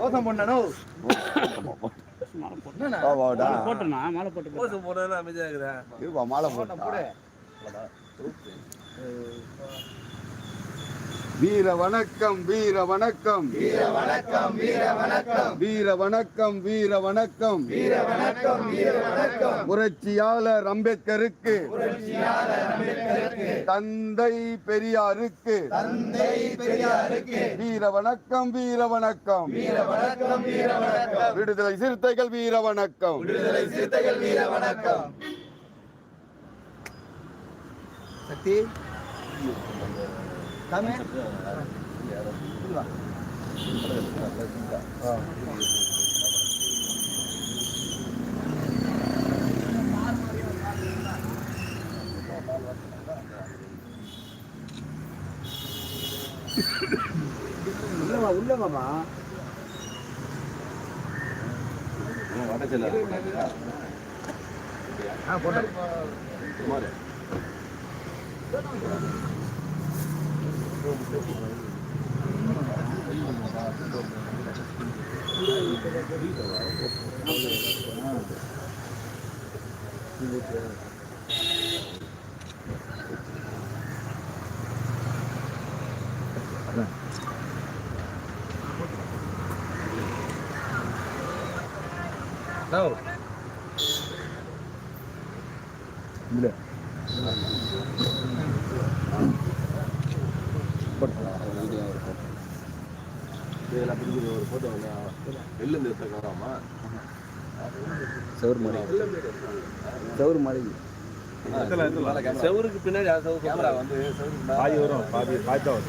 கோசம் பொண்ணனோ போட்டுனா மாலை போட்டு கோசம் போடுறதுல அமைதியாகிறேன் இருப்பா மாலை போட்டு. வீர வணக்கம் வீர வணக்கம். வீர வணக்கம் வீர வணக்கம். வீர வணக்கம் வீர வணக்கம். வீர வணக்கம் வீர வணக்கம். புரட்சியாளர் அம்பேத்கருக்கு. தந்தை பெரியாருக்கு. தந்தை பெரியாருக்கு. வீர வணக்கம் வீர வணக்கம். வீர வணக்கம் வீர வணக்கம். விடுதலை சிறுத்தைகள் வீர வணக்கம். விடுதலை சிறுத்தைகள் வீர வணக்கம். சக்தி. Come here. உள்ளவா உள்ளவாமா வடச்சல ஆ போட்டா No. Bile. பிடிக்கிற ஒரு ஃபோட்டோ இதெல்லாம் பிடிக்கிற ஒரு ஃபோட்டோ வெளில இருந்து எடுத்த கலாமா செவர் மாடி செவர் மாடி செவருக்கு பின்னாடி கேமரா வந்து பாதி வரும் பாதி பாதி தான் வரும்.